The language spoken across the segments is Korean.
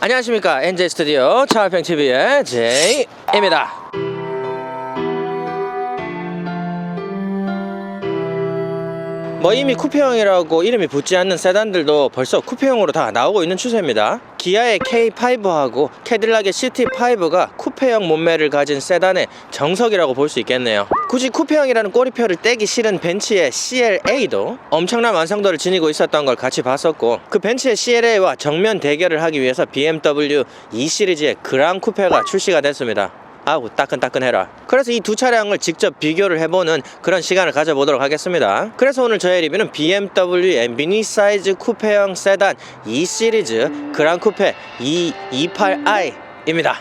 안녕하십니까 NJ 스튜디오 차화평 TV의 제이입니다. 뭐 이미 쿠페형이라고 이름이 붙지 않는 세단들도 벌써 쿠페형으로 다 나오고 있는 추세입니다. 기아의 K5하고 캐딜락의 CT5가 쿠페형 몸매를 가진 세단의 정석이라고 볼 수 있겠네요. 굳이 쿠페형이라는 꼬리표를 떼기 싫은 벤츠의 CLA도 엄청난 완성도를 지니고 있었던 걸 같이 봤었고 그 벤츠의 CLA와 정면 대결을 하기 위해서 BMW 2 시리즈의 그랑 쿠페가 출시가 됐습니다. 아우 따끈따끈해라. 그래서 이 두 차량을 직접 비교를 해보는 그런 시간을 가져보도록 하겠습니다. 그래서 오늘 저의 리뷰는 BMW의 미니 사이즈 쿠페형 세단 2 시리즈 그랑 쿠페 228i 입니다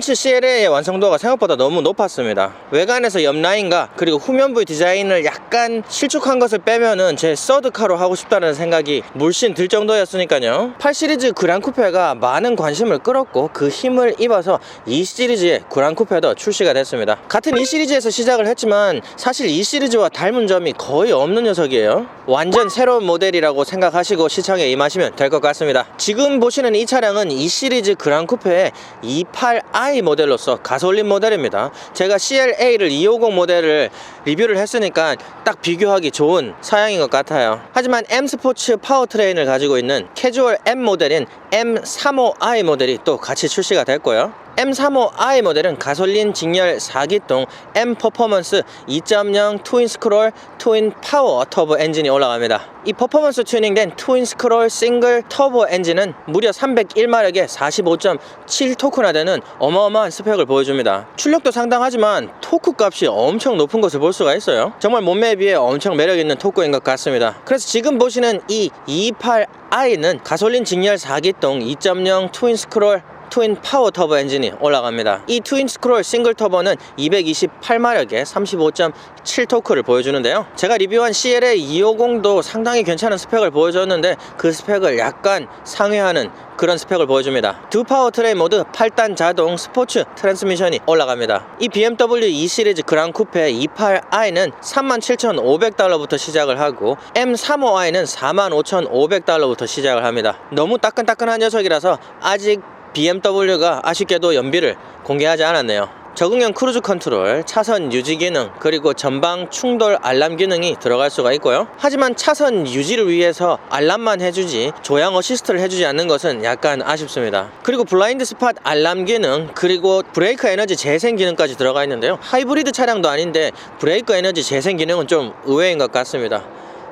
벤츠 CLA의 완성도가 생각보다 너무 높았습니다. 외관에서 옆 라인과 그리고 후면부 디자인을 약간 실축한 것을 빼면은 제 서드카로 하고 싶다는 생각이 물씬 들 정도였으니까요. 8 시리즈 그랑 쿠페가 많은 관심을 끌었고 그 힘을 입어서 2 시리즈의 그랑 쿠페도 출시가 됐습니다. 같은 2 시리즈에서 시작을 했지만 사실 2 시리즈와 닮은 점이 거의 없는 녀석이에요. 완전 새로운 모델이라고 생각하시고 시청에 임하시면 될 것 같습니다. 지금 보시는 이 차량은 2 시리즈 그랑 쿠페의 28i 모델로서 가솔린 모델입니다. 제가 CLA를 250 모델을 리뷰를 했으니까 딱 비교하기 좋은 사양인 것 같아요. 하지만 M 스포츠 파워트레인을 가지고 있는 캐주얼 M 모델인 M35i 모델이 또 같이 출시가 됐고요 M35i 모델은 가솔린 직렬 4기통 M 퍼포먼스 2.0 트윈 스크롤 트윈 파워 터보 엔진이 올라갑니다. 이 퍼포먼스 튜닝된 트윈 스크롤 싱글 터보 엔진은 무려 301마력에 45.7 토크나 되는 어마어마한 스펙을 보여줍니다. 출력도 상당하지만 토크 값이 엄청 높은 것을 볼 수가 있어요. 정말 몸매에 비해 엄청 매력 있는 토크인 것 같습니다. 그래서 지금 보시는 이 228i는 가솔린 직렬 4기통 2.0 트윈 스크롤 트윈 파워 터보 엔진이 올라갑니다. 이 트윈 스크롤 싱글 터보는 228마력에 35.7 토크를 보여주는데요. 제가 리뷰한 CLA 250도 상당히 괜찮은 스펙을 보여줬는데 그 스펙을 약간 상회하는 그런 스펙을 보여줍니다. 두 파워 트레인 모드 8단 자동 스포츠 트랜스미션이 올라갑니다. 이 BMW 2 시리즈 그랑 쿠페 28i는 37,500달러부터 시작을 하고 M35i는 45,500달러부터 시작을 합니다. 너무 따끈따끈한 녀석이라서 아직 BMW가 아쉽게도 연비를 공개하지 않았네요. 적응형 크루즈 컨트롤, 차선 유지 기능, 그리고 전방 충돌 알람 기능이 들어갈 수가 있고요. 하지만 차선 유지를 위해서 알람만 해주지 조향 어시스트를 해주지 않는 것은 약간 아쉽습니다. 그리고 블라인드 스팟 알람 기능, 그리고 브레이크 에너지 재생 기능까지 들어가 있는데요. 하이브리드 차량도 아닌데 브레이크 에너지 재생 기능은 좀 의외인 것 같습니다.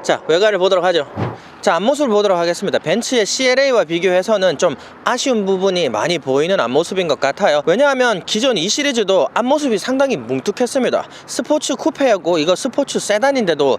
자, 외관을 보도록 하죠. 자, 앞모습을 보도록 하겠습니다. 벤츠의 CLA와 비교해서는 좀 아쉬운 부분이 많이 보이는 앞모습인 것 같아요. 왜냐하면 기존 이 시리즈도 앞모습이 상당히 뭉툭했습니다. 스포츠 쿠페였고 이거 스포츠 세단인데도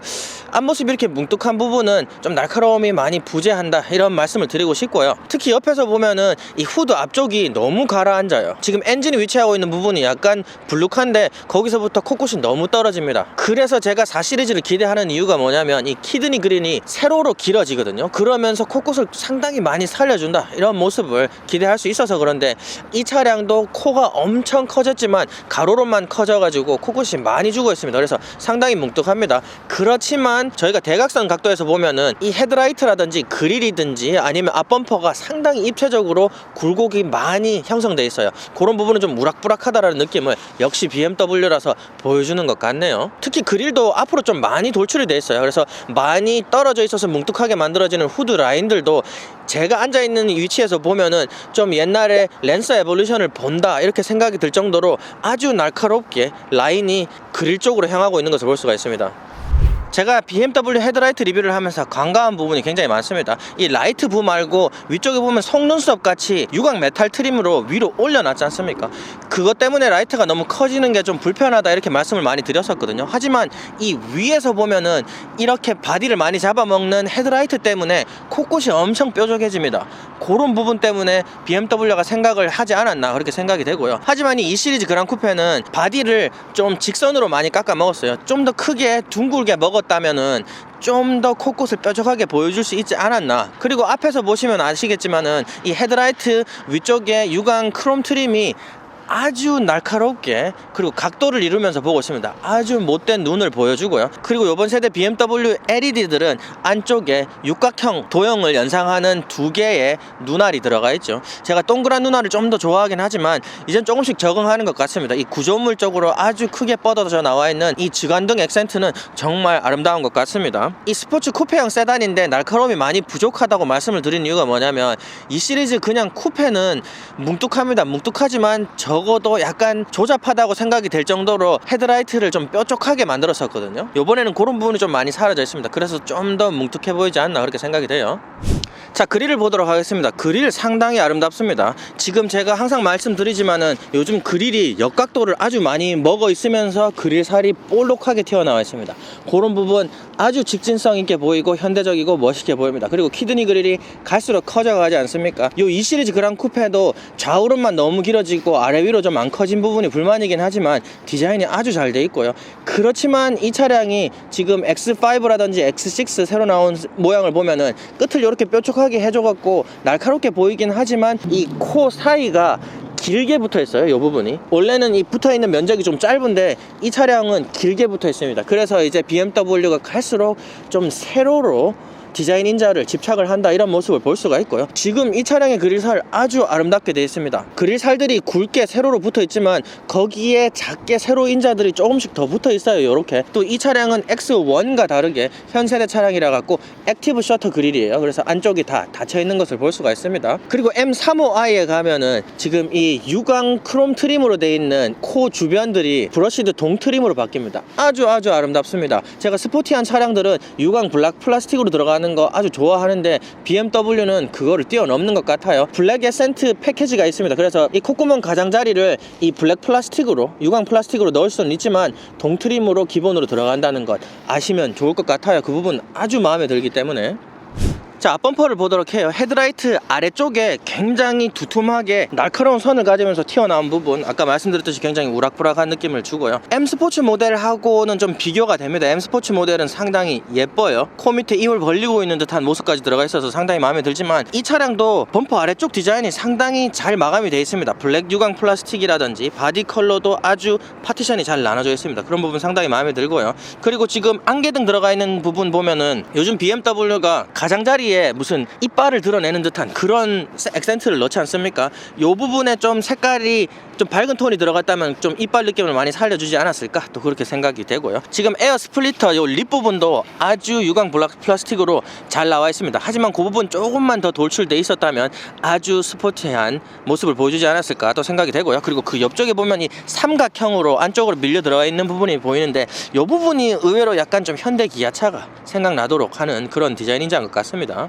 앞모습이 이렇게 뭉툭한 부분은 좀 날카로움이 많이 부재한다 이런 말씀을 드리고 싶고요. 특히 옆에서 보면은 이 후드 앞쪽이 너무 가라앉아요. 지금 엔진이 위치하고 있는 부분이 약간 불룩한데 거기서부터 코끝이 너무 떨어집니다. 그래서 제가 4 시리즈를 기대하는 이유가 뭐냐면 이 키드니 그린이 세로로 길어지 거든요. 그러면서 코끝을 상당히 많이 살려준다 이런 모습을 기대할 수 있어서 그런데 이 차량도 코가 엄청 커졌지만 가로로만 커져가지고 코끝이 많이 죽어 있습니다. 그래서 상당히 뭉툭합니다. 그렇지만 저희가 대각선 각도에서 보면은 이 헤드라이트라든지 그릴이든지 아니면 앞범퍼가 상당히 입체적으로 굴곡이 많이 형성돼 있어요. 그런 부분은 좀 우락부락하다라는 느낌을 역시 BMW라서 보여주는 것 같네요. 특히 그릴도 앞으로 좀 많이 돌출이 돼 있어요. 그래서 많이 떨어져 있어서 뭉툭하게 만들어지는 후드 라인들도 제가 앉아 있는 위치에서 보면은 좀 옛날에 랜서 에볼루션을 본다 이렇게 생각이 들 정도로 아주 날카롭게 라인이 그릴 쪽으로 향하고 있는 것을 볼 수가 있습니다. 제가 BMW 헤드라이트 리뷰를 하면서 관가한 부분이 굉장히 많습니다. 이 라이트 부 말고 위쪽에 보면 속눈썹 같이 유광 메탈 트림으로 위로 올려놨지 않습니까? 그것 때문에 라이트가 너무 커지는 게 좀 불편하다 이렇게 말씀을 많이 드렸었거든요. 하지만 이 위에서 보면은 이렇게 바디를 많이 잡아먹는 헤드라이트 때문에 코끝이 엄청 뾰족해집니다. 그런 부분 때문에 BMW가 생각을 하지 않았나 그렇게 생각이 되고요. 하지만 이 시리즈 그랑 쿠페는 바디를 좀 직선으로 많이 깎아 먹었어요. 좀 더 크게 둥글게 먹 었다면은 좀 더 코끝을 뾰족하게 보여줄 수 있지 않았나. 그리고 앞에서 보시면 아시겠지만은 이 헤드라이트 위쪽에 유광 크롬 트림이 아주 날카롭게 그리고 각도를 이루면서 보고 있습니다. 아주 못된 눈을 보여주고요. 그리고 이번 세대 BMW LED들은 안쪽에 육각형 도형을 연상하는 두 개의 눈알이 들어가 있죠. 제가 동그란 눈알을 좀 더 좋아하긴 하지만 이젠 조금씩 적응하는 것 같습니다. 이 구조물 쪽으로 아주 크게 뻗어져 나와 있는 이 지관등 액센트는 정말 아름다운 것 같습니다. 이 스포츠 쿠페형 세단인데 날카로움이 많이 부족하다고 말씀을 드린 이유가 뭐냐면 이 시리즈 그냥 쿠페는 뭉뚝합니다. 뭉뚝하지만 적어도 약간 조잡하다고 생각이 될 정도로 헤드라이트를 좀 뾰족하게 만들었었거든요. 이번에는 그런 부분이 좀 많이 사라져 있습니다. 그래서 좀 더 뭉툭해 보이지 않나 그렇게 생각이 돼요. 자 그릴을 보도록 하겠습니다. 그릴 상당히 아름답습니다. 지금 제가 항상 말씀드리지만은 요즘 그릴이 역각도를 아주 많이 먹어 있으면서 그릴 살이 볼록하게 튀어나와 있습니다. 그런 부분 아주 직진성 있게 보이고 현대적이고 멋있게 보입니다. 그리고 키드니 그릴이 갈수록 커져가지 않습니까? 요이 시리즈 그랑 쿠페도 좌우론만 너무 길어지고 아래 위로 좀 안 커진 부분이 불만이긴 하지만 디자인이 아주 잘 돼 있고요. 그렇지만 이 차량이 지금 X5라든지 X6 새로 나온 모양을 보면은 끝을 이렇게 뾰족하게 해줘갖고 날카롭게 보이긴 하지만 이 코 사이가 길게 붙어 있어요 이 부분이. 원래는 이 붙어 있는 면적이 좀 짧은데 이 차량은 길게 붙어 있습니다. 그래서 이제 BMW가 갈수록 좀 세로로 디자인 인자를 집착을 한다 이런 모습을 볼 수가 있고요. 지금 이 차량의 그릴살 아주 아름답게 되어 있습니다. 그릴살들이 굵게 세로로 붙어 있지만 거기에 작게 세로 인자들이 조금씩 더 붙어 있어요 이렇게. 또 이 차량은 X1과 다르게 현 세대 차량이라 갖고 액티브 셔터 그릴이에요. 그래서 안쪽이 다 닫혀 있는 것을 볼 수가 있습니다. 그리고 M35i에 가면은 지금 이 유광 크롬 트림으로 되어 있는 코 주변들이 브러쉬드 동 트림으로 바뀝니다. 아주 아주 아름답습니다. 제가 스포티한 차량들은 유광 블락 플라스틱으로 들어가는 거 아주 좋아하는데 BMW는 그거를 뛰어넘는 것 같아요. 블랙 에센트 패키지가 있습니다. 그래서 이 콧구멍 가장자리를 이 블랙 플라스틱으로 유광 플라스틱으로 넣을 수는 있지만 동 트림으로 기본으로 들어간다는 것 아시면 좋을 것 같아요. 그 부분 아주 마음에 들기 때문에 자 앞범퍼를 보도록 해요. 헤드라이트 아래쪽에 굉장히 두툼하게 날카로운 선을 가지면서 튀어나온 부분. 아까 말씀드렸듯이 굉장히 우락부락한 느낌을 주고요. M 스포츠 모델하고는 좀 비교가 됩니다. M 스포츠 모델은 상당히 예뻐요. 코 밑에 입을 벌리고 있는 듯한 모습까지 들어가 있어서 상당히 마음에 들지만 이 차량도 범퍼 아래쪽 디자인이 상당히 잘 마감이 되어 있습니다. 블랙 유광 플라스틱이라든지 바디 컬러도 아주 파티션이 잘 나눠져 있습니다. 그런 부분 상당히 마음에 들고요. 그리고 지금 안개등 들어가 있는 부분 보면은 요즘 BMW가 가장자리 에 무슨 이빨을 드러내는 듯한 그런 세- 액센트를 넣지 않습니까? 요 부분에 좀 색깔이 좀 밝은 톤이 들어갔다면 좀 이빨 느낌을 많이 살려주지 않았을까? 또 그렇게 생각이 되고요. 지금 에어 스플리터 요 립 부분도 아주 유광 블락 플라스틱으로 잘 나와 있습니다. 하지만 그 부분 조금만 더 돌출돼 있었다면 아주 스포티한 모습을 보여주지 않았을까 또 생각이 되고요. 그리고 그 옆쪽에 보면 이 삼각형으로 안쪽으로 밀려 들어가 있는 부분이 보이는데 요 부분이 의외로 약간 좀 현대 기아차가 생각나도록 하는 그런 디자인인지 것 같습니다.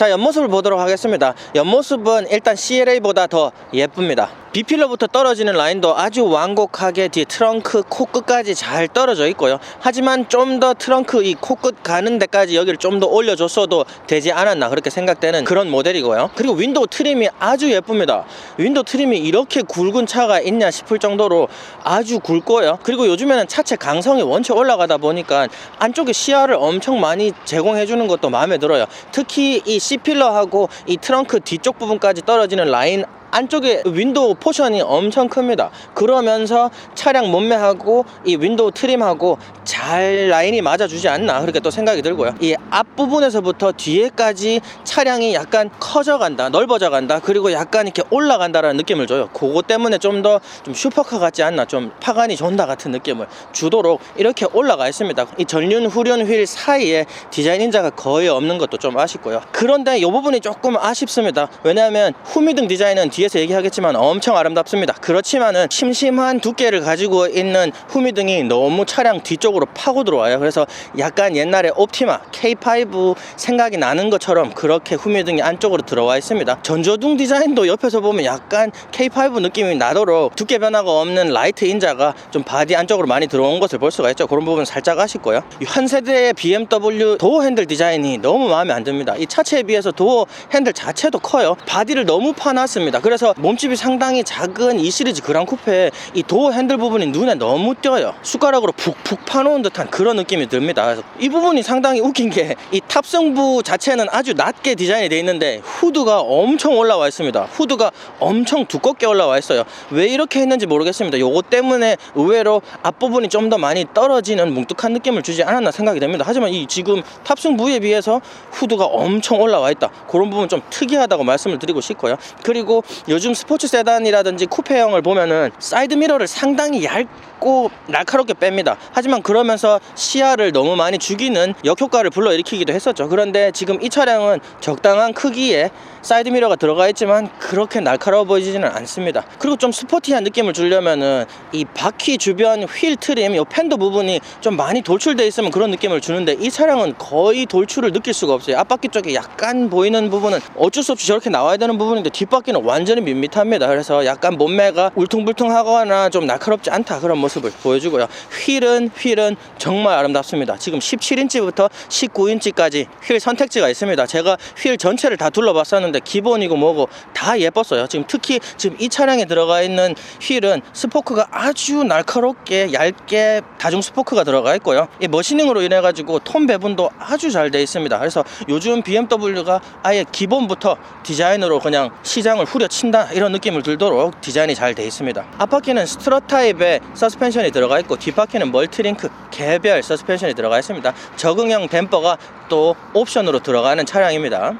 자 옆모습을 보도록 하겠습니다. 옆모습은 일단 CLA보다 더 예쁩니다. B필러부터 떨어지는 라인도 아주 완곡하게 뒤에 트렁크 코끝까지 잘 떨어져 있고요. 하지만 좀 더 트렁크 이 코끝 가는 데까지 여기를 좀 더 올려줬어도 되지 않았나 그렇게 생각되는 그런 모델이고요. 그리고 윈도우 트림이 아주 예쁩니다. 윈도우 트림이 이렇게 굵은 차가 있냐 싶을 정도로 아주 굵고요. 그리고 요즘에는 차체 강성이 원체 올라가다 보니까 안쪽에 시야를 엄청 많이 제공해 주는 것도 마음에 들어요. 특히 이 C필러하고 이 트렁크 뒤쪽 부분까지 떨어지는 라인 안쪽에 윈도우 포션이 엄청 큽니다. 그러면서 차량 몸매하고 이 윈도우 트림하고 잘 라인이 맞아주지 않나 그렇게 또 생각이 들고요. 이 앞부분에서부터 뒤에까지 차량이 약간 커져간다, 넓어져간다, 그리고 약간 이렇게 올라간다라는 느낌을 줘요. 그거 때문에 좀 더좀 슈퍼카 같지 않나, 좀 파간이 존다 같은 느낌을 주도록 이렇게 올라가 있습니다. 이 전륜 후륜 휠 사이에 디자인 인자가 거의 없는 것도 좀 아쉽고요. 그런데 이 부분이 조금 아쉽습니다. 왜냐하면 후미등 디자인은 뒤에서 얘기하겠지만 엄청 아름답습니다. 그렇지만은 심심한 두께를 가지고 있는 후미등이 너무 차량 뒤쪽으로 파고 들어와요. 그래서 약간 옛날에 옵티마 K5 생각이 나는 것처럼 그렇게 후미등이 안쪽으로 들어와 있습니다. 전조등 디자인도 옆에서 보면 약간 K5 느낌이 나도록 두께 변화가 없는 라이트 인자가 좀 바디 안쪽으로 많이 들어온 것을 볼 수가 있죠. 그런 부분 살짝 아쉽고요. 이현 세대의 BMW 도어 핸들 디자인이 너무 마음에 안 듭니다. 이 차체에 비해서 도어 핸들 자체도 커요. 바디를 너무 파놨습니다. 그래서 몸집이 상당히 작은 이 시리즈 그랑 쿠페에 이 도어 핸들 부분이 눈에 너무 띄어요. 숟가락으로 푹푹 파놓은 듯한 그런 느낌이 듭니다. 그래서 이 부분이 상당히 웃긴 게 이 탑승부 자체는 아주 낮게 디자인이 되어 있는데 후드가 엄청 올라와 있습니다. 후드가 엄청 두껍게 올라와 있어요. 왜 이렇게 했는지 모르겠습니다. 요거 때문에 의외로 앞부분이 좀 더 많이 떨어지는 뭉툭한 느낌을 주지 않았나 생각이 됩니다. 하지만 이 지금 탑승 부에 비해서 후드가 엄청 올라와 있다. 그런 부분 좀 특이하다고 말씀을 드리고 싶고요. 그리고 요즘 스포츠 세단이라든지 쿠페형을 보면은 사이드 미러를 상당히 얇고 날카롭게 뺍니다. 하지만 그러면서 시야를 너무 많이 죽이는 역효과를 불러일으키기도 했었죠. 그런데 지금 이 차량은 적당한 크기의 사이드 미러가 들어가 있지만 그렇게 날카로워 보이지는 않습니다. 그리고 좀 스포티한 느낌을 주려면은 이 바퀴 주변 휠 트림, 요 팬더 부분이 좀 많이 돌출돼 있으면 그런 느낌을 주는데 이 차량은 거의 돌출을 느낄 수가 없어요. 앞바퀴 쪽에 약간 보이는 부분은 어쩔 수 없이 저렇게 나와야 되는 부분인데 뒷바퀴는 완전 히 밋밋합니다. 그래서 약간 몸매가 울퉁불퉁하거나 좀 날카롭지 않다 그런 모습을 보여주고요. 휠은 휠은 정말 아름답습니다. 지금 17인치부터 19인치까지 휠 선택지가 있습니다. 제가 휠 전체를 다 둘러봤었는데 기본이고 뭐고 다 예뻤어요. 지금 특히 지금 이 차량에 들어가 있는 휠은 스포크가 아주 날카롭게 얇게 다중 스포크가 들어가 있고요. 이 머시닝으로 인해 가지고 톤 배분도 아주 잘 돼 있습니다. 그래서 요즘 BMW가 아예 기본부터 디자인으로 그냥 시장을 후려 친다 이런 느낌을 들도록 디자인이 잘 돼 있습니다. 앞바퀴는 스트럿 타입의 서스펜션이 들어가 있고 뒷바퀴는 멀티링크 개별 서스펜션이 들어가 있습니다. 적응형 댐퍼가 또 옵션으로 들어가는 차량입니다.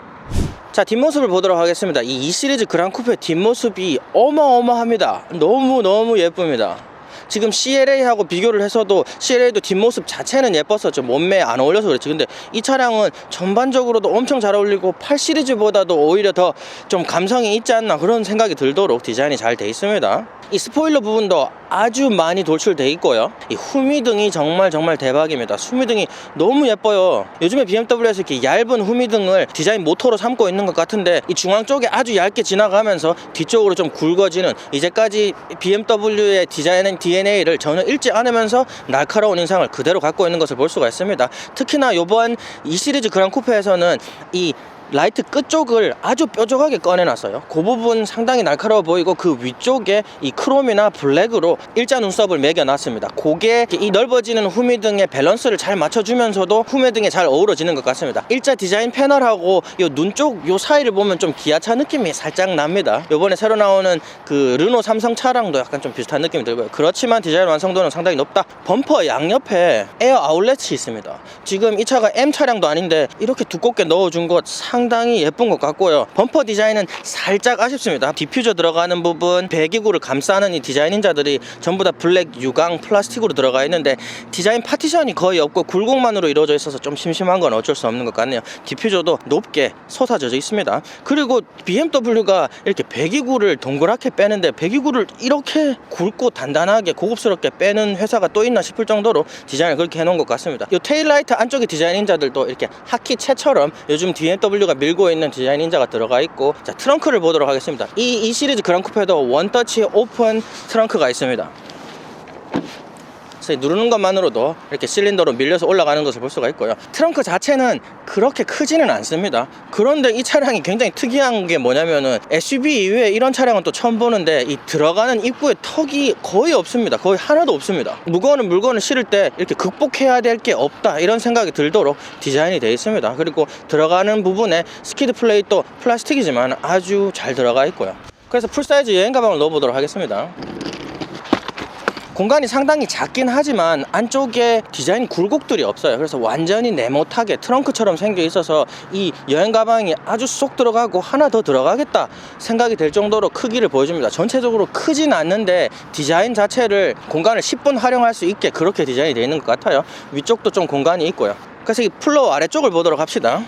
자 뒷모습을 보도록 하겠습니다 이 2 시리즈 그랑 쿠페 뒷모습이 어마어마합니다 너무 너무 예쁩니다 지금 CLA하고 비교를 해서도 CLA도 뒷모습 자체는 예뻤었죠 몸매에 안 어울려서 그렇지. 근데 이 차량은 전반적으로도 엄청 잘 어울리고 8 시리즈보다도 오히려 더 좀 감성이 있지 않나 그런 생각이 들도록 디자인이 잘 돼 있습니다. 이 스포일러 부분도 아주 많이 돌출돼 있고요. 이 후미등이 정말 정말 대박입니다. 후미등이 너무 예뻐요. 요즘에 BMW에서 이렇게 얇은 후미등을 디자인 모토로 삼고 있는 것 같은데 이 중앙 쪽에 아주 얇게 지나가면서 뒤쪽으로 좀 굵어지는 이제까지 BMW의 디자인 DNA를 전혀 잃지 않으면서 날카로운 인상을 그대로 갖고 있는 것을 볼 수가 있습니다. 특히나 이번 이 시리즈 그랑 쿠페에서는 이 라이트 끝쪽을 아주 뾰족하게 꺼내놨어요. 그 부분 상당히 날카로워 보이고 그 위쪽에 이 크롬이나 블랙으로 일자 눈썹을 매겨놨습니다. 그게 이 넓어지는 후미등의 밸런스를 잘 맞춰주면서도 후미등에 잘 어우러지는 것 같습니다. 일자 디자인 패널하고 요눈쪽 요 사이를 보면 좀 기아차 느낌이 살짝 납니다. 요번에 새로 나오는 그 르노 삼성 차량도 약간 좀 비슷한 느낌이 들고요. 그렇지만 디자인 완성도는 상당히 높다. 범퍼 양옆에 에어 아울렛이 있습니다. 지금 이 차가 M 차량도 아닌데 이렇게 두껍게 넣어준 것 상 당히 예쁜 것 같고요. 범퍼 디자인은 살짝 아쉽습니다. 디퓨저 들어가는 부분, 배기구를 감싸는 이 디자인 인 자들이 전부 다 블랙 유광 플라스틱으로 들어가 있는데 디자인 파티션이 거의 없고 굴곡만으로 이루어져 있어서 좀 심심한 건 어쩔 수 없는 것 같네요. 디퓨저도 높게 솟아져 있습니다. 그리고 BMW가 이렇게 배기구를 동그랗게 빼는데 배기구를 이렇게 굵고 단단하게 고급스럽게 빼는 회사가 또 있나 싶을 정도로 디자인을 그렇게 해놓은 것 같습니다. 이 테일라이트 안쪽에 디자인 인 자들도 이렇게 하키 채처럼 요즘 BMW가 밀고 있는 디자인 인자가 들어가 있고 자 트렁크를 보도록 하겠습니다. 이, 이 시리즈 그랑쿠페도 원터치 오픈 트렁크가 있습니다. 누르는 것만으로도 이렇게 실린더로 밀려서 올라가는 것을 볼 수가 있고요. 트렁크 자체는 그렇게 크지는 않습니다. 그런데 이 차량이 굉장히 특이한 게 뭐냐면은 SUV 이외에 이런 차량은 또 처음 보는데 이 들어가는 입구에 턱이 거의 없습니다. 거의 하나도 없습니다. 무거운 물건을 실을 때 이렇게 극복해야 될 게 없다 이런 생각이 들도록 디자인이 되어 있습니다. 그리고 들어가는 부분에 스키드 플레이도 플라스틱이지만 아주 잘 들어가 있고요. 그래서 풀사이즈 여행 가방을 넣어보도록 하겠습니다. 공간이 상당히 작긴 하지만 안쪽에 디자인 굴곡들이 없어요. 그래서 완전히 네모타게 트렁크처럼 생겨 있어서 이 여행 가방이 아주 쏙 들어가고 하나 더 들어가겠다 생각이 될 정도로 크기를 보여줍니다. 전체적으로 크진 않는데 디자인 자체를 공간을 10분 활용할 수 있게 그렇게 디자인이 되어 있는 것 같아요. 위쪽도 좀 공간이 있고요. 그래서 이 플로어 아래쪽을 보도록 합시다.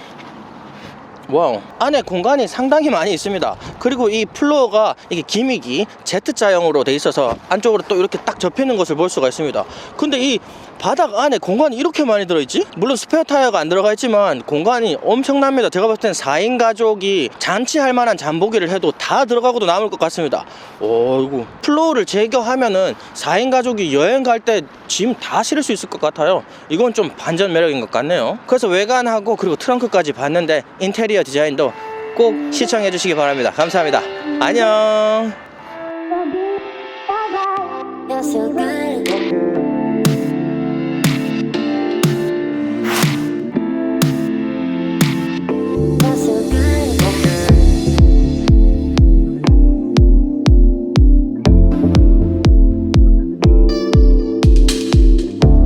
와우. 안에 공간이 상당히 많이 있습니다. 그리고 이 플로어가 이게 기믹이 Z자형으로 돼 있어서 안쪽으로 또 이렇게 딱 접히는 것을 볼 수가 있습니다. 근데 이 바닥 안에 공간이 이렇게 많이 들어있지? 물론 스페어 타이어가 안 들어가 있지만 공간이 엄청납니다. 제가 봤을 땐 4인 가족이 잔치할 만한 잠보기를 해도 다 들어가고도 남을 것 같습니다. 오, 이거 플로우를 제거하면은 4인 가족이 여행 갈 때 짐 다 실을 수 있을 것 같아요. 이건 좀 반전 매력인 것 같네요. 그래서 외관하고 그리고 트렁크까지 봤는데 인테리어 디자인도 꼭 시청해 주시기 바랍니다. 감사합니다. 안녕.